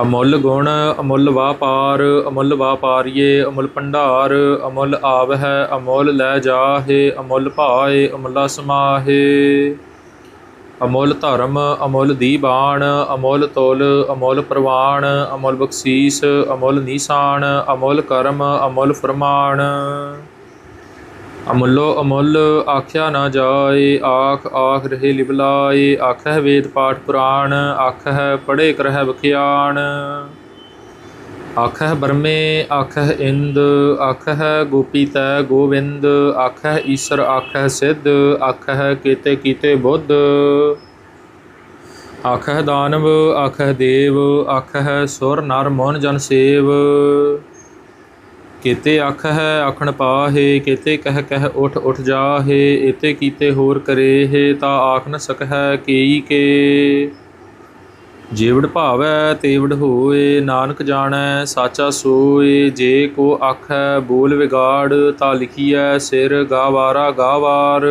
ਅਮੁੱਲ ਗੁਣ, ਅਮੁੱਲ ਵਾਪਾਰ ਅਮੁੱਲ ਵਾਪਾਰੀਏ ਅਮੁੱਲ ਭੰਡਾਰ, ਅਮੁੱਲ ਆਵਹਿ, ਅਮੁੱਲ ਲੈ ਜਾਹੇ, ਅਮੁੱਲ ਭਾਏ, ਅਮੁੱਲਾ ਸਮਾਹੇ। ਅਮੁੱਲ ਧਰਮ, ਅਮੁੱਲ ਦੀਬਾਨ ਅਮੁੱਲ ਤੁਲ, ਅਮੁੱਲ ਪ੍ਰਵਾਨ ਅਮੁੱਲ ਬਖਸ਼ੀਸ, ਅਮੁੱਲ ਨਿਸ਼ਾਨ, ਅਮੁੱਲ ਕਰਮ, ਅਮੁੱਲ ਫਰਮਾਨ। ਅਮੁੱਲੋ ਅਮੁੱਲ ਆਖਿਆ ਨਾ ਜਾਏ, ਆਖ ਆਖ ਰਹੇ ਲਿਵਲਾਏ ਆਖਹਿ ਵੇਦ ਪਾਠ ਪੁਰਾਣ, ਆਖਹਿ ਪੜੇ ਕਰਹਿ ਬਖਿਆਣ ਆਖਹਿ ਬਰਮੇ, ਆਖਹਿ ਇੰਦ, ਆਖਹਿ ਗੋਪੀ ਤੈ ਗੋਵਿੰਦ, ਆਖਹਿ ਈਸ਼ਰ, ਆਖਹਿ ਸਿੱਧ, ਆਖਹਿ ਕੀਤੇ ਕੀਤੇ ਬੁੱਧ। ਆਖਹਿ ਦਾਨਵ, ਆਖਹਿ ਦੇਵ, ਆਖਹਿ ਸੁਰ ਨਰ ਮਨ ਜਨ ਸੇਵ। ਕਿਤੇ ਅੱਖ ਹੈ ਆਖਣ ਪਾਹੇ, ਕੀਤੇ ਕਹਿ ਕਹਿ ਉਠ ਉਠ ਜਾਹੇ ਇਤੇ ਕੀਤੇ ਹੋਰ ਕਰੇਹੇ, ਤਾ ਆਖ ਨ ਸਕਹਿ ਕੇਈ ਕੇ। ਜੀਵੜ ਭਾਵੈ, ਤੇਵੜ ਹੋਏ, ਨਾਨਕ ਜਾਣੈ, ਸਾਚਾ ਸੋਏ, ਜੇ ਕੋ ਆਖੈ ਬੋਲ ਵਿਗਾੜ, ਤਾ ਲਿਖੀਐ ਸਿਰ ਗਾਵਾਰਾ ਗਾਵਾਰ